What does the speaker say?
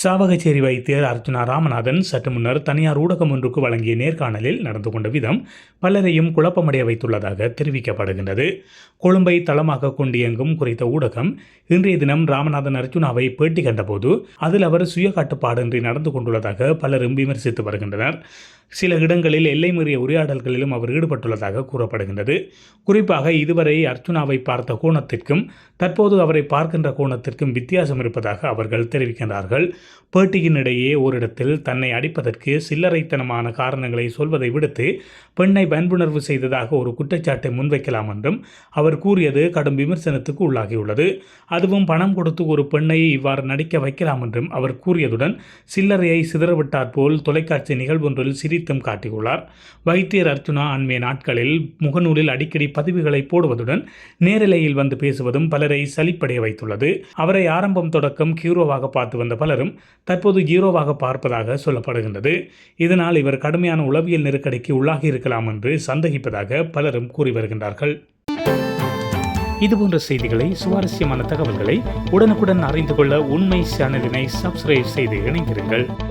சாவகச்சேரி வைத்தியர் அர்ச்சுனா ராமநாதன் சற்று முன்னர் தனியார் ஊடகம் ஒன்றுக்கு வழங்கிய நேர்காணலில் நடந்து கொண்ட விதம் பலரையும் குழப்பமடைய வைத்துள்ளதாக தெரிவிக்கப்படுகின்றது. கொழும்பை தளமாக கொண்டு இயங்கும் குறித்த ஊடகம் இன்றைய தினம் ராமநாதன் அர்ச்சுனாவை பேட்டி கண்டபோது அதில் அவர் சுய கட்டுப்பாடின்றி நடந்து கொண்டுள்ளதாக பலரும் விமர்சித்து வருகின்றனர். சில இடங்களில் எல்லை மீறிய உரையாடல்களிலும் அவர் ஈடுபட்டுள்ளதாக கூறப்படுகின்றது. குறிப்பாக இதுவரை அர்ஜுனாவை பார்த்த கோணத்திற்கும் தற்போது அவரை பார்க்கின்ற கோணத்திற்கும் வித்தியாசம் இருப்பதாக அவர்கள் தெரிவிக்கின்றார்கள். பேட்டியின் இடையே ஓரிடத்தில் தன்னை அடிப்பதற்கு சில்லறைத்தனமான காரணங்களை சொல்வதை விடுத்து பெண்ணை வன்புணர்வு செய்ததாக ஒரு குற்றச்சாட்டை முன்வைக்கலாம் என்றும் அவர் கூறியது கடும் விமர்சனத்துக்கு உள்ளாகியுள்ளது. அதுவும் பணம் கொடுத்து ஒரு பெண்ணை இவ்வாறு நடிக்க வைக்கலாம் என்றும் அவர் கூறியதுடன் சில்லறையை சிதறவிட்டார் போல் தொலைக்காட்சி நிகழ்வொன்றில் சிரித்தும் காட்டியுள்ளார். வைத்தியர் அர்ஜுனா அண்மைய நாட்களில் முகநூலில் அடிக்கடி பதிவுகளை போடுவதுடன் நேரலையில் வந்து பேசுவதும் பலரை சலிப்படைய வைத்துள்ளது. அவரை ஆரம்பம் தொடக்கம் ஹீரோவாக பார்த்து வந்த பலரும் தற்போது ஹீரோவாக பார்ப்பதாக சொல்லப்படுகின்றது. இதனால் இவர் கடுமையான உளவியல் நெருக்கடிக்கு உள்ளாகி இருக்கலாம் என்று சந்தேகிப்பதாக பலரும் கூறி வருகின்றார்கள். இதுபோன்ற செய்திகளை சுவாரஸ்யமான தகவல்களை உடனுக்குடன் அறிந்து கொள்ள உண்மை சேனலினை சப்ஸ்கிரைப் செய்து இணைந்திருங்கள்.